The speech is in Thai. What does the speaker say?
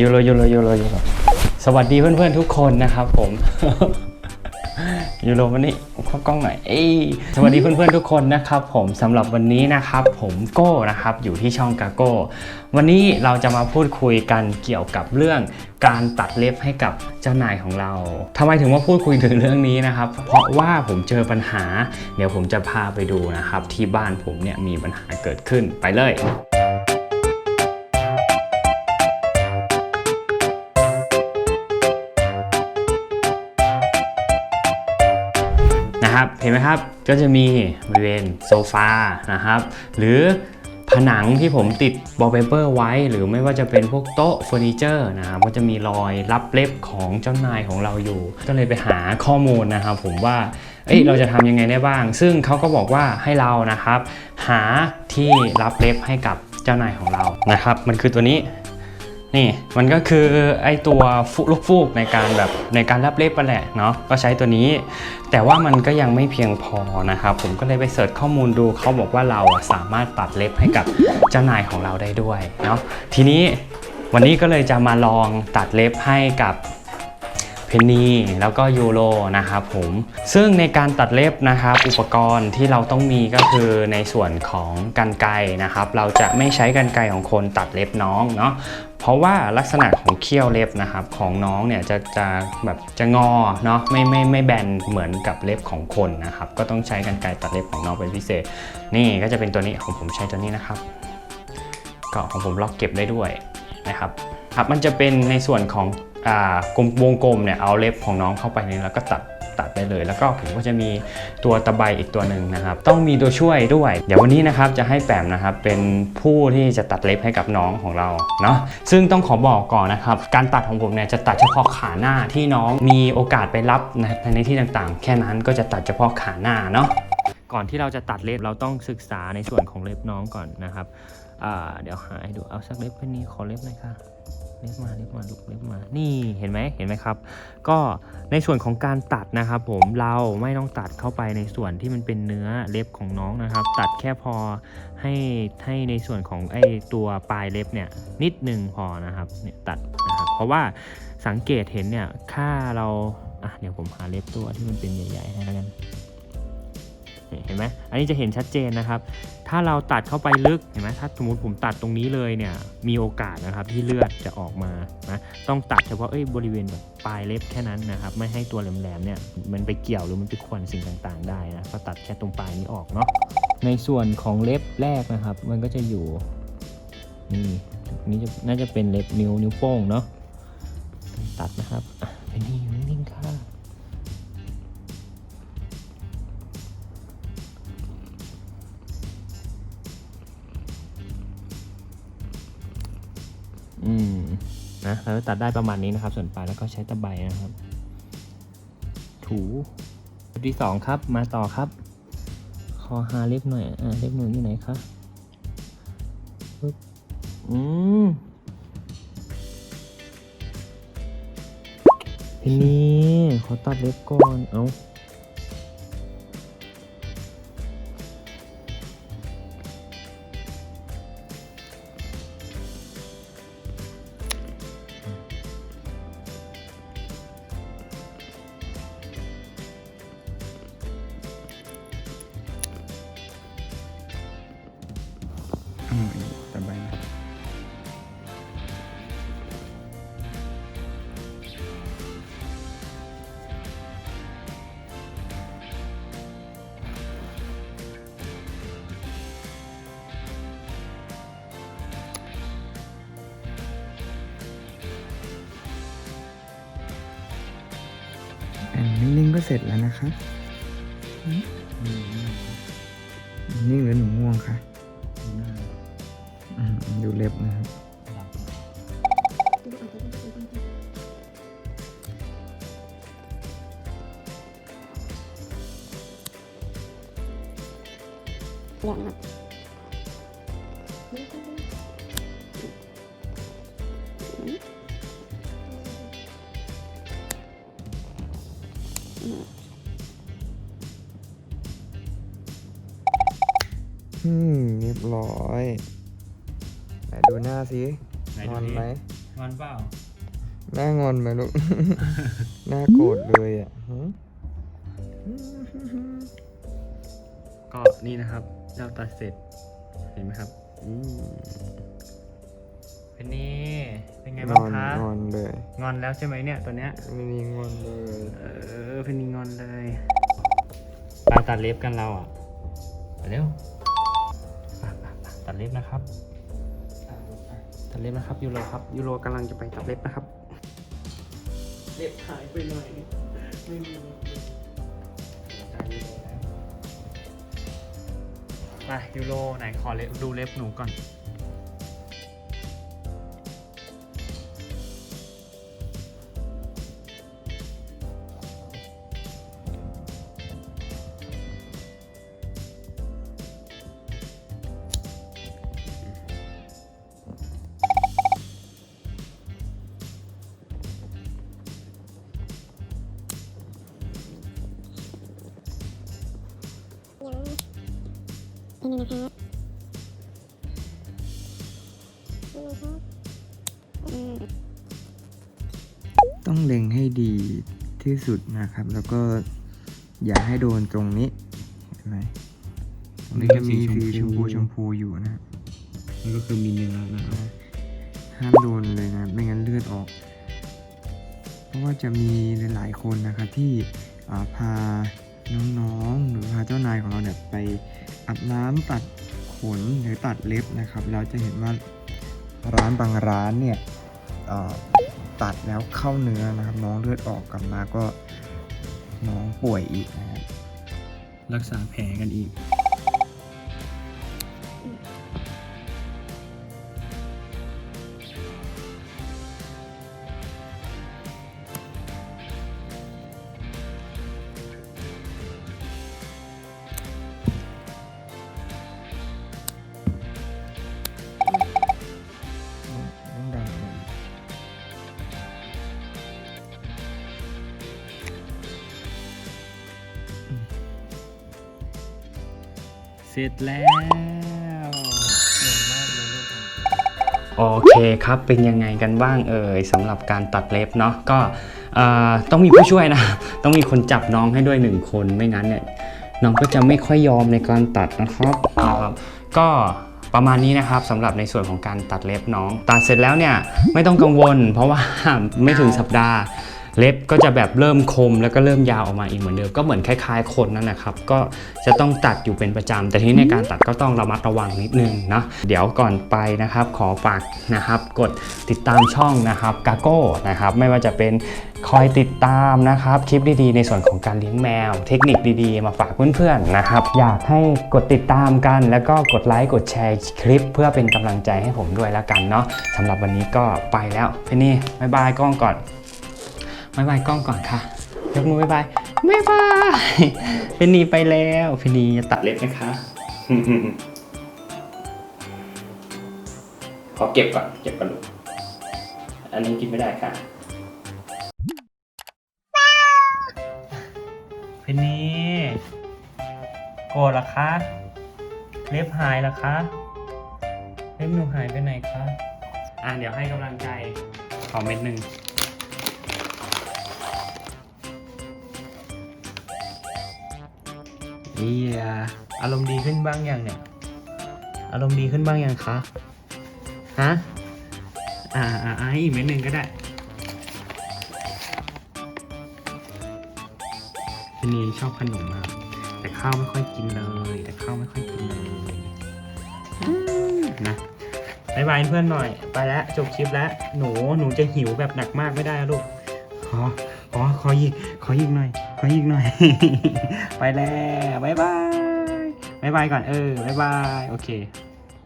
ยูโรยูโรยูโรยูโรสวัสดีเพื่อนๆทุกคนนะครับผมยูโรวันนี้ข้ากล้องหน่อยเอ้สวัสดีเพื่อนๆทุกคนนะครับ ผมสำหรับวันนี้นะครับ ผมโก้นะครับอยู่ที่ช่องกาโก้ วันนี้เราจะมาพูดคุยกันเกี่ยวกับเรื่องการตัดเล็บให้กับเจ้านายของเราทำไมถึงว่าพูดคุยถึงเรื่องนี้นะครับ เพราะว่าผมเจอปัญหา เดี๋ยวผมจะพาไปดูนะครับ ที่บ้านผมเนี่ยมีปัญหาเกิดขึ้นไปเลย ห็นไหมครับ ก็จะมีบริเวณโซฟานะครับ หรือผนังที่ผมติดบอลเปเปอร์ไว้ หรือไม่ว่าจะเป็นพวกโต๊ะเฟอร์นิเจอร์นะครับก็จะมีรอยรับเล็บของเจ้านายของเราอยู่ ก็เลยไปหาข้อมูลนะครับผมว่าเอ้ยเราจะทำยังไงได้บ้าง ซึ่งเขาก็บอกว่าให้เรานะครับ หาที่รับเล็บให้กับเจ้านายของเรานะครับ มันคือตัวนี้ นี่มันก็คือไอตัวฟุลูกฟูกในการแบบในการรับเล็บไปแหละเนาะก็ใช้ตัวนี้ แต่ว่ามันก็ยังไม่เพียงพอนะครับผมก็เลยไปเสิร์ชข้อมูลดูเขาบอกว่าเราสามารถตัดเล็บให้กับเจ้านายของเราได้ด้วยเนาะทีนี้วันนี้ก็เลยจะมาลองตัดเล็บให้กับ นนีแล้วก็ยูโรนะครับผมซึ่งในการตัดเล็บนะครับอุปกรณ์ที่เราต้องมีก็คือในส่วนของกันไกรนะครับ เราจะไม่ใช้กันไกรของคนตัดเล็บน้องเนาะเพราะว่าลักษณะของเขี้ยวเล็บนะครับของน้องเนี่ยจะจะแบบจะงอเนาะไม่ไม่ไม่แบนเหมือนกับเล็บของคนนะครับก็ต้องใช้กันไกรตัดเล็บของน้องเป็นพิเศษ นี่ก็จะเป็นตัวนี้ของผมใช้ตัวนี้นะครับก็ของผมล็อกเก็บได้ด้วยนะครับครับมันจะเป็นในส่วนของ วงกลมเนี่ยเอาเล็บของน้องเข้าไปนี้แล้วก็ตัดตัดได้เลย แล้วก็ผมก็จะมีตัวตะไบอีกตัวหนึ่งนะครับ ต้องมีตัวช่วยด้วย เดี๋ยววันนี้นะครับจะให้แปมนะครับเป็นผู้ที่จะตัดเล็บให้กับน้องของเราเนาะซึ่งต้องขอบอกก่อนนะครับ การตัดของผมเนี่ยจะตัดเฉพาะขาหน้าที่น้องมีโอกาสไปรับนะในที่ต่างๆ แค่นั้นก็จะตัดเฉพาะขาหน้าเนาะก่อนที่เราจะตัดเล็บเราต้องศึกษาในส่วนของเล็บน้องก่อนนะครับเดี๋ยวหาให้ดูเอาสักเล็บแค่นี้ขอเล็บหน่อยค่ะ เล็บมาเล็บมาลูกเล็บมา นี่เห็นไหมเห็นไหมครับ ก็ในส่วนของการตัดนะครับ ผมเราไม่ต้องตัดเข้าไปในส่วนที่มันเป็นเนื้อเล็บของน้องนะครับ ตัดแค่พอให้ให้ในส่วนของไอตัวปลายเล็บเนี่ยนิดนึงพอนะครับเนี่ยตัดนะครับเพราะว่าสังเกตเห็นเนี่ยถ้าเราอะเดี๋ยวผมหาเล็บตัวที่มันเป็นใหญ่ๆให้แล้วกัน เห็นไหมอันนี้จะเห็นชัดเจนนะครับ ถ้าเราตัดเข้าไปลึกเห็นไหมถ้าสมมติผมตัดตรงนี้เลยเนี่ยมีโอกาสนะครับที่เลือดจะออกมานะต้องตัดเฉพาะเอ้ยบริเวณแบบปลายเล็บแค่นั้นนะครับ ไม่ให้ตัวแหลมๆเนี่ยมันไปเกี่ยวหรือมันไปขวนสิ่งต่างๆ ได้นะก็ตัดแค่ตรงปลายนี้ออกเนาะในส่วนของเล็บแรกนะครับ มันก็จะอยู่นี่นี่จะน่าจะเป็นเล็บนิ้วนิ้วโป้งเนาะตัดนะครับ อืมนะเราตัดได้ประมาณนี้นะครับ ส่วนปลายแล้วก็ใช้ตะไบนะครับ ถูที่สองครับมาต่อครับขอหาเล็บหน่อยอ่าเล็บหนูอยู่ไหนคะปึ๊บอืมทีนี้ขอตัดเล็บก่อนเอา อืมตะไบนะอ่านิ่งๆก็เสร็จแล้วนะครับอืมนิ่งหรือหนูง่วงคะ ดูเล็บนะครับอย่างนั้นอืมเรียบร้อย ไหนดูหน้าสิไหนนดูอนดิไหมงอนเปล่า หน้างอนไหมลูก หน้าโกรธเลยอะหึก็นี่นะครับ เราตัดเสร็จ เห็นไหมครับอืมเป็นนี่ เป็นไงงบ้างอนคะงอนเลยงอนแล้วใช่ไหมเนี่ยตัวเนี้ย ไม่นี่งอนเลยเออเป็นนี่งอนเลยไปตัดเล็บกันเราอะไปเร็วไปไปไปตัดเล็บนะครับ ตัดเล็บนะครับยูโรครับยูโรกำลังจะไปตัดเล็บนะครับ เล็บหายไปหน่อยไม่มีใจยูโรแล้วไปยูโรไหนขอเล็บดูเล็บหนูก่อน ยังนี่นะครับนี่นะครับอืมต้องเล็งให้ดีที่สุดนะครับ แล้วก็อย่าให้โดนตรงนี้เห็นไหมตรงนี้จะมีสีชมพูชมพูอยู่นะครับมันก็คือมีเนื้อนะครับห้ามโดนเลยนะไม่งั้นเลือดออก เพราะว่าจะมีหลายๆคนนะครับที่อ่าพาน้องๆหรือพาเจ้านายของเราเนี่ยไป อาบน้ำตัดขนหรือตัดเล็บนะครับ เราจะเห็นว่าร้านบางร้านเนี่ยตัดแล้วเข้าเนื้อนะครับ น้องเลือดออกกลับมาก็น้องป่วยอีกนะครับรักษาแผลกันอีก เสร็จแล้วโอเคครับเป็นยังไงกันบ้างเอ่ยสำหรับการตัดเล็บเนาะก็ต้องมีผู้ช่วยนะ ต้องมีคนจับน้องให้ด้วยหนึ่งคนไม่งั้นเนี่ยน้องก็จะไม่ค่อยยอมในการตัดนะครับนะครับ ก็ประมาณนี้นะครับสำหรับในส่วนของการตัดเล็บน้อง ตัดเสร็จแล้วเนี่ยไม่ต้องกังวล เพราะว่าไม่ถึงสัปดาห์ เล็บก็จะแบบเริ่มคมแล้วก็เริ่มยาวออกมาอีกเหมือนเดิมก็เหมือนคล้ายๆ คนนั่นนะครับ ก็จะต้องตัดอยู่เป็นประจำแต่ทีนี้ในการตัดก็ต้องระมัดระวังนิดนึงนะเดี๋ยวก่อนไปนะครับขอฝากนะครับ กดติดตามช่องนะครับกาโก้นะครับไม่ว่าจะเป็นคอยติดตามนะครับคลิปดีๆ ในส่วนของการเลี้ยงแมว เทคนิคดีๆ มาฝากเพื่อนๆนะครับ อยากให้กดติดตามกัน แล้วก็กดไลค์กดแชร์คลิป เพื่อเป็นกำลังใจให้ผมด้วยแล้วกันเนาะสำหรับวันนี้ก็ไปแล้วเพนนี่บายบายกล้องก่อน บายบายกล้องก่อนค่ะ ยกมือบายบายบายบายเพนนีไปแล้วเพนนีจะตัดเล็บไหมคะ ขอเก็บก่อน เก็บก่อนลูก อันนี้กินไม่ได้ค่ะเพนนีโกรธหรอคะ เล็บหายหรอคะ เล็บหนูหายไปไหนคะ อะเดี๋ยวให้กำลังใจ ขอเม็ดหนึ่ง เอียอารมณ์ดีขึ้นบ้างยังเนี่ย อารมณ์ดีขึ้นบ้างยังคะ ฮะอ่าอ่าอ่าอีกเม็ดหนึ่งก็ได้พี่นีชอบขนมมาก แต่ข้าวไม่ค่อยกินเลย แต่ข้าวไม่ค่อยกินเลยนะบายบายเพื่อนหน่อย ไปแล้วจบคลิปแล้ว หนู หนูจะหิวแบบหนักมากไม่ได้ลูก ขอ ขอ ขออีก ขออีกหน่อย ขออีกหน่อย ไปแล้วบายบายบายบายก่อนเออบายบาย โอเค